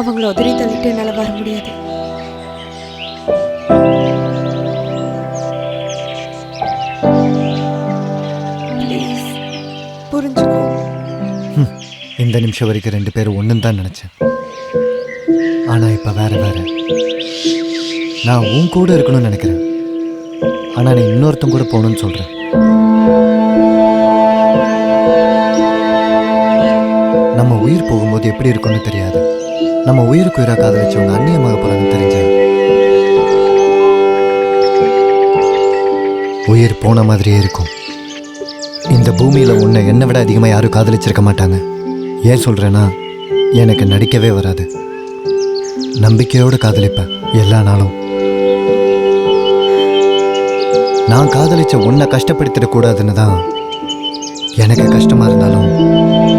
அவங்கள உதறி தள்ளிட்டு என்னால் வர முடியாது. ப்ளீஸ் புரிஞ்சுக்கோ. இந்த நிமிஷம் வரைக்கும் ரெண்டு பேரும் ஒன்றுன்னு தான் நினச்சேன். ஆனால் இப்போ வேற வேற. நான் உன் கூட இருக்கணும்னு நினைக்கிறேன். ஆனால் நீ இன்னொருத்தன் கூட போகணும்னு சொல்கிறேன் நம்ம உயிர் போகும்போது எப்படி இருக்கும்னு தெரியாது. நம்ம உயிருக்கு உயிராக காதலிச்சவங்க அந்நியமாக போகிறாங்கன்னு தெரிஞ்சேன் உயிர் போன மாதிரியே இருக்கும். இந்த பூமியில் உன்னை என்னை விட அதிகமாக யாரும் காதலிச்சிருக்க மாட்டாங்க. ஏன் சொல்கிறேன்னா எனக்கு நடிக்கவே வராது. நம்பிக்கையோடு காதலிப்பேன் எல்லா நாளும். நான் காதலிச்ச உன்னை கஷ்டப்படுத்திடக்கூடாதுன்னு தான் எனக்கு கஷ்டமாக இருந்தாலும்